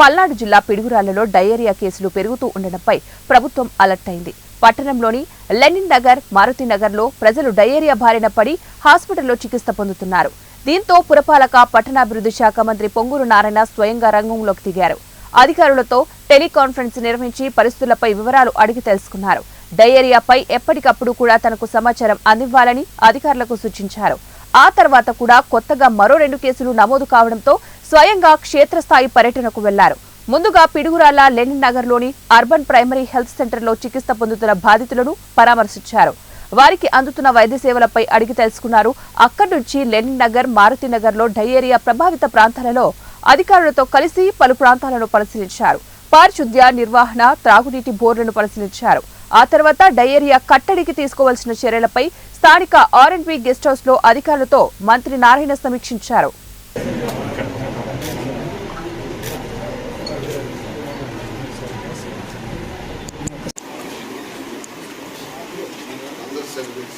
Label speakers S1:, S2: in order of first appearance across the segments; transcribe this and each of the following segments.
S1: పల్నాడు జిల్లా పిడుగురాళ్ళలో డయేరియా కేసులు పెరుగుతూ ఉండడంపై ప్రభుత్వం అలర్ట్ అయింది. పట్టణంలోని లెనిన్ నగర్ మారుతి నగర్లో ప్రజలు డయేరియా బారిన పడి హాస్పిటల్లో చికిత్స పొందుతున్నారు. దీంతో పురపాలక పట్టణాభివృద్ధి శాఖ మంత్రి పొంగూరు నారాయణ స్వయంగా రంగంలోకి దిగారు. అధికారులతో టెలికాన్ఫరెన్స్ నిర్వహించి పరిస్థితులపై వివరాలు అడిగి తెలుసుకున్నారు. డయేరియాపై ఎప్పటికప్పుడు కూడా తనకు సమాచారం అందివ్వాలని అధికారులకు సూచించారు. ఆ తర్వాత కూడా కొత్తగా మరో రెండు కేసులు నమోదు కావడంతో స్వయంగా క్షేత్రస్థాయి పర్యటనకు వెళ్ళారు. ముందుగా పిడుగురాల లెనిన్ నగర్లోని అర్బన్ ప్రైమరీ హెల్త్ సెంటర్లో చికిత్స పొందుతున్న బాధితులను పరామర్శించారు. వారికి అందుతున్న వైద్య సేవలపై అడిగి తెలుసుకున్నారు. అక్కడి నుంచి లెనిన్ నగర్ మారుతినగర్లో డయేరియా ప్రభావిత ప్రాంతాలలో అధికారులతో కలిసి పలు ప్రాంతాలను పరిశీలించారు. పారిశుద్ధ్య నిర్వహణ త్రాగునీటి బోర్డులను పరిశీలించారు. ఆ తర్వాత డయేరియా కట్టడికి తీసుకోవాల్సిన చర్యలపై స్థానిక ఆర్ అండ్ బి గెస్ట్ హౌస్లో అధికారులతో మంత్రి నారాయణ సమీక్షించారు.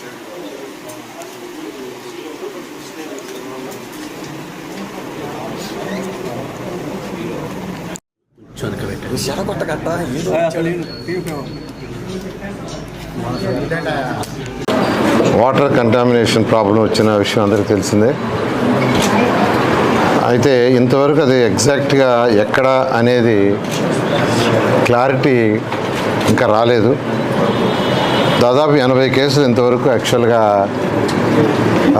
S2: ఏదో
S3: వాటర్ కంటామినేషన్ ప్రాబ్లం వచ్చిన విషయం అందరికీ తెలిసిందే. అయితే ఇంతవరకు అది ఎగ్జాక్ట్గా ఎక్కడ అనేది క్లారిటీ ఇంకా రాలేదు. దాదాపు ఎనభై కేసులు ఇంతవరకు యాక్చువల్గా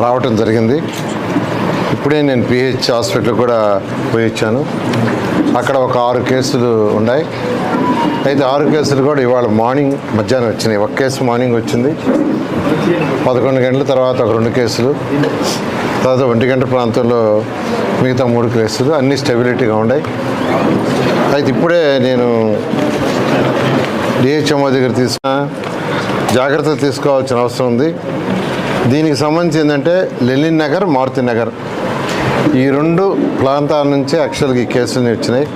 S3: రావటం జరిగింది. ఇప్పుడే నేను పిహెచ్ హాస్పిటల్ కూడా పోయి వచ్చాను. అక్కడ ఒక ఆరు కేసులు ఉన్నాయి. అయితే ఆరు కేసులు కూడా ఇవాళ మార్నింగ్ మధ్యాహ్నం వచ్చినాయి. ఒక కేసు మార్నింగ్ వచ్చింది. పదకొండు గంటల తర్వాత ఒక రెండు కేసులు. తర్వాత ఒంటి గంట ప్రాంతంలో మిగతా మూడు కేసులు. అన్నీ స్టెబిలిటీగా ఉన్నాయి. అయితే ఇప్పుడే నేను డిహెచ్ఎంఓ దగ్గర తీసుకున్న. జాగ్రత్త తీసుకోవాల్సిన అవసరం ఉంది. దీనికి సంబంధించి ఏంటంటే లెలిన్ నగర్ మారుతి నగర్. ఈ రెండు ప్రాంతాల నుంచి యాక్చువల్గా ఈ కేసులు వచ్చినాయి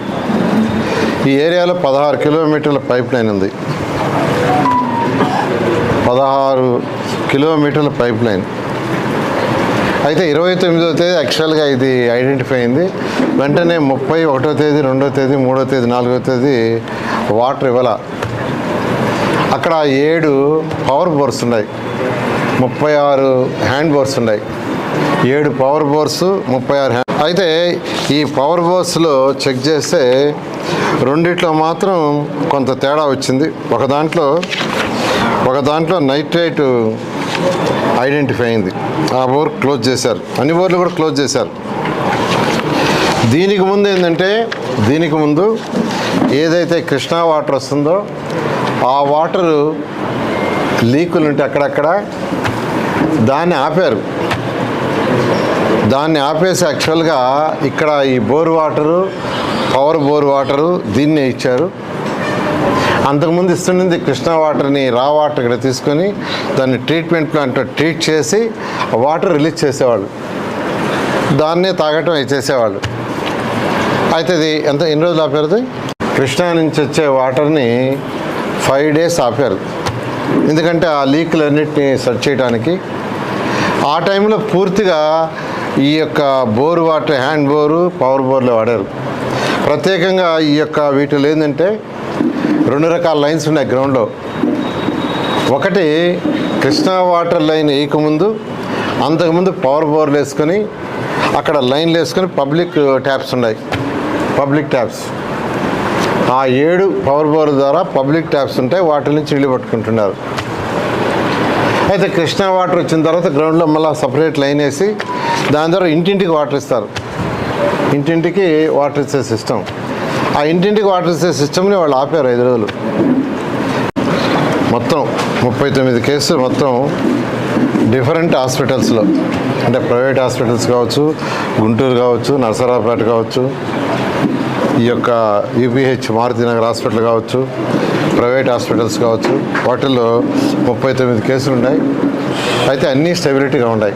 S3: ఈ ఏరియాలో పదహారు కిలోమీటర్ల పైప్ లైన్ ఉంది. పదహారు కిలోమీటర్ల పైప్ లైన్. అయితే ఇరవై తొమ్మిదో తేదీ యాక్చువల్గా ఇది ఐడెంటిఫై అయింది. వెంటనే ముప్పై ఒకటో తేదీ రెండో తేదీ మూడో తేదీ నాలుగో తేదీ వాటర్ ఇవ్వాల. అక్కడ ఏడు పవర్ బోర్స్ ఉన్నాయి. ముప్పై ఆరు హ్యాండ్ బోర్స్ ఉన్నాయి. ఏడు పవర్ బోర్స్ ముప్పై ఆరు హ్యాండ్ అయితే ఈ పవర్ బోర్స్లో చెక్ చేస్తే రెండిట్లో మాత్రం కొంత తేడా వచ్చింది. ఒక దాంట్లో ఒక దాంట్లో నైట్రేట్ ఐడెంటిఫై అయింది. ఆ బోర్ క్లోజ్ చేశారు. అన్ని బోర్లు కూడా క్లోజ్ చేశారు. దీనికి ముందు ఏంటంటే దీనికి ముందు ఏదైతే కృష్ణా వాటర్ వస్తుందో ఆ వాటరు లీకులు ఉంటే అక్కడక్కడ దాన్ని ఆపారు. దాన్ని ఆపేసి యాక్చువల్గా ఇక్కడ ఈ bore water power bore water దీన్నే ఇచ్చారు. అంతకుముందు ఇస్తుండింది కృష్ణా వాటర్ని రా వాటర్ ఇక్కడ తీసుకొని దాన్ని ట్రీట్మెంట్ ప్లాంట్ ట్రీట్ చేసి వాటర్ రిలీజ్ చేసేవాళ్ళు. దాన్నే తాగటం చేసేవాళ్ళు. అయితే ఇది ఎంత ఎన్ని రోజులు ఆపారు కృష్ణా నుంచి వచ్చే వాటర్ని ఫైవ్ డేస్ ఆపారు. ఎందుకంటే ఆ లీకులన్నిటిని సెర్చ్ చేయడానికి ఆ టైంలో పూర్తిగా ఈ యొక్క bore water hand bore power బోర్లు వాడారు. ప్రత్యేకంగా ఈ యొక్క వీటిలో ఏంటంటే రెండు రకాల లైన్స్ ఉన్నాయి గ్రౌండ్లో. ఒకటి కృష్ణా వాటర్ లైన్ వేయకముందు అంతకుముందు పవర్ బోర్లు వేసుకొని అక్కడ లైన్లు వేసుకొని పబ్లిక్ ట్యాప్స్ ఉన్నాయి. Public taps. ఆ ఏడు పవర్ బోర్ ద్వారా పబ్లిక్ ట్యాప్స్ ఉంటాయి వాటి నుంచి ఇల్లు పట్టుకుంటున్నారు. అయితే కృష్ణా వాటర్ వచ్చిన తర్వాత గ్రౌండ్లో మళ్ళీ సపరేట్ లైన్ వేసి దాని ద్వారా ఇంటింటికి వాటర్ ఇస్తారు. ఇంటింటికి వాటర్ ఇచ్చే సిస్టమ్ ఆ ఇంటింటికి వాటర్ ఇచ్చే సిస్టమ్ని వాళ్ళు ఆపారు ఐదు రోజులు. మొత్తం ముప్పై తొమ్మిది కేసులు మొత్తం డిఫరెంట్ హాస్పిటల్స్లో. అంటే ప్రైవేట్ హాస్పిటల్స్ కావచ్చు గుంటూరు కావచ్చు నర్సరావుపేట కావచ్చు ఈ యొక్క యూపీహెచ్ మారుతినగర్ హాస్పిటల్ కావచ్చు ప్రైవేట్ హాస్పిటల్స్ కావచ్చు వాటిల్లో ముప్పై తొమ్మిది కేసులు ఉన్నాయి. అయితే అన్నీ స్టెబిలిటీగా ఉన్నాయి.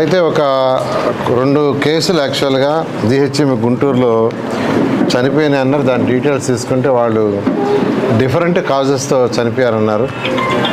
S3: అయితే ఒక రెండు కేసులు యాక్చువల్గా జిహెచ్ఎం గుంటూరులో చనిపోయినాయి అన్నారు. దాని డీటెయిల్స్ తీసుకుంటే వాళ్ళు డిఫరెంట్ కాజెస్తో చనిపోయారన్నారు.